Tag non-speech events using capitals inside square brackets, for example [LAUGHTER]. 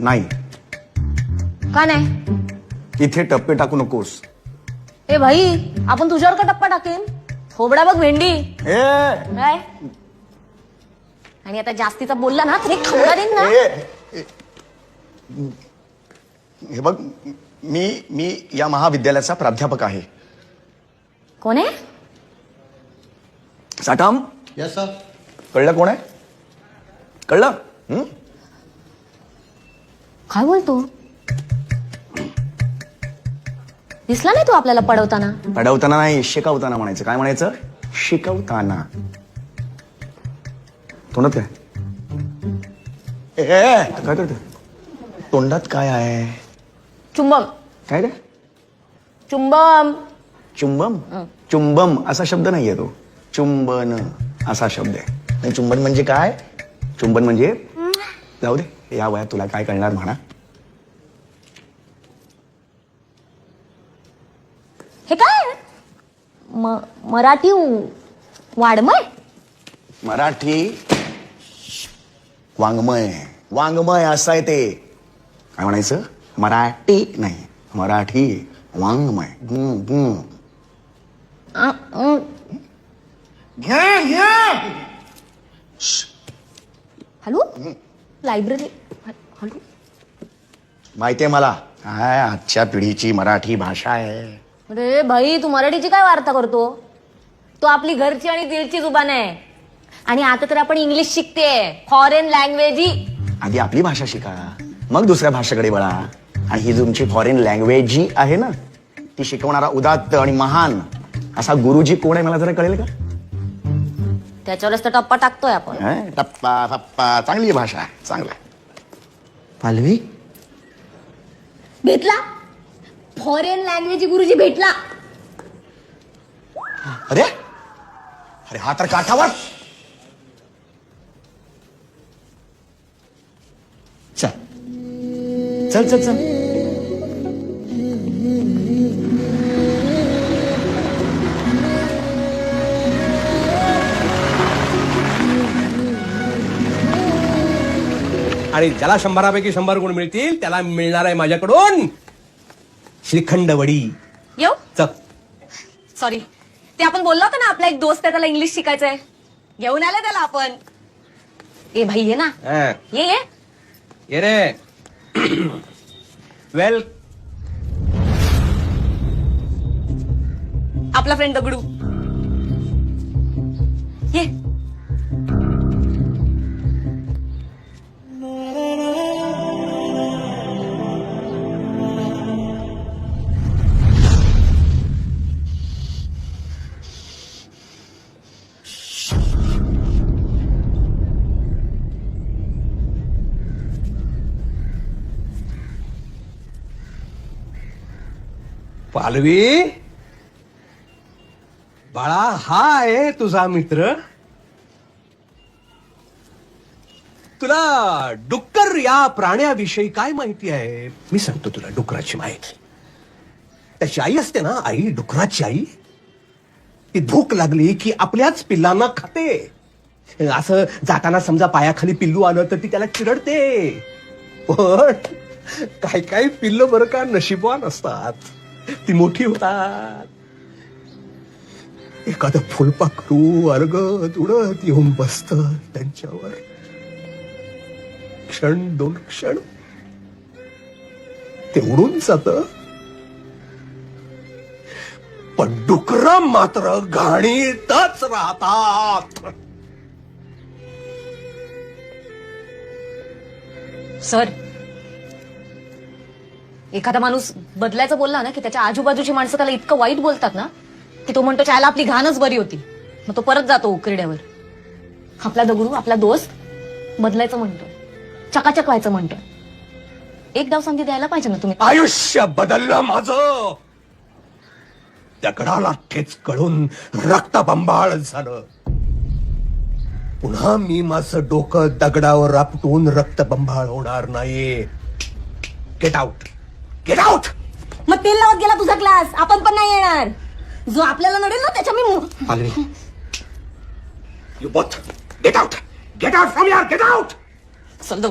नाही. का नाही? इथे टप्पे टाकू नकोस. ए भाई आपण तुझ्यावर का टप्पा टाकेन. थोबडा बघ भेंडी. ए. काय? आणि आता जास्तीचा बोलला ना तरी थोडा देईन ना. ए, ए. हे बघ मी मी या महाविद्यालयाचा प्राध्यापक आहे. कोण आहे? साठाम? यस सर कळलं कोण आहे? कळलं? हं? काय बोलतो? दिसला नाही तू आपल्याला पडवताना? पडवताना नाही शिकवताना म्हणायचं. काय म्हणायचं? शिकवताना. तोंडात काय? ए, ए, काय करतो? तोंडात काय आहे? चुंबम. काय रे? चुंबम. चुंबम? चुंबम असा शब्द नाहीये तो. चुंबन असा शब्द आहे. आणि चुंबन म्हणजे काय? चुंबन म्हणजे जाऊ दे या वयात तुला काय कळणार म्हणा. हे काय? म- मराठी वाडमय मराठी वाङ्मय. वाङ्मय असं आहे ते. काय म्हणायचं? मराठी नाही. मराठी वाङ्मय. हम्म, हम्म. आ, अं, घ्या घ्या. हॅलो? लायब्ररी. हॅलो माहितीये मला? काय आजच्या पिढीची मराठी भाषा आहे. अरे भाई तू मराठीची काय वार्ता करतो? तो आपली घरची आणि दिलची जुबान आहे. आणि आता तर आपण इंग्लिश शिकते फॉरेन लँग्वेज ही. आधी आपली भाषा शिका. मग दुसऱ्या भाषेकडे वळा. आणि ही तुमची फॉरेन लँग्वेज जी आहे ना ती शिकवणारा उदात्त आणि महान असा गुरुजी कोण आहे मला जरा कळेल का? त्याच्यावरच तर टप्पा टाकतोय आपण. हं? टप्पा फप्पा चांगली आहे भाषा चांगला. पालवी? भेटला? फॉरेन लँग्वेज गुरुजी भेटला. अरे? अरे हा तर काठावर. चल. चल चल चल. आणि ज्याला शंभरापैकी शंभर गुण मिळतील त्याला मिळणार आहे माझ्याकडून श्रीखंड वडी येऊ चल. सॉरी ते आपण बोललो होतो ना आपला एक दोस्त आहे त्याला इंग्लिश शिकायचंय. घेऊन आले त्याला आपण. ए भाई ये ना. हा. ये ये. ये रे. [CLEARS THROAT] वेल आपला फ्रेंड दगडू. पालवी? बाळा हा आहे तुझा मित्र. तुला डुक्कर या प्राण्याविषयी काय माहिती आहे? मी सांगतो तुला डुकराची माहिती. त्याची आई असते ना आई डुकराची आई. ती भूक लागली की आपल्याच पिल्लांना खाते. असं जाताना समजा पायाखाली पिल्लू आलं तर ती त्याला चिरडते. पण काय काय पिल्ल बरं का नशिबवान असतात. ती मोठी होतात. एखादं फुलपाखरू अर्गत उडत येऊन बसत त्यांच्यावर. क्षण दोन क्षण. ते उडून जात. पण डुकर मात्र घाणीतच राहतात. सर एखादा माणूस बदलायचं बोलला ना की त्याच्या आजूबाजूची माणसं त्याला इतकं वाईट बोलतात ना की तो म्हणतो चायला आपली घाणच बरी होती. मग तो परत जातो उकरड्यावर. आपला दगडू आपला दोस्त बदलायचं म्हणतो. चकाचक व्हायचं म्हणतो. एक डाव संधी द्यायला पाहिजे ना तुम्ही? आयुष्य बदललं माझं. दगडाला ठेच कळून रक्तबंबाळ झालं. पुन्हा मी माझं डोकं दगडावर आपटून रक्तबंबाळ होणार नाही गेट आउट गेट आउट मग तेल लावत गेला तुझा क्लास आपण पण नाही येणार. जो आपल्याला नडेल ना त्याच्या मी मु- Palavi. You both get out get out from यार गेट आउट दगडू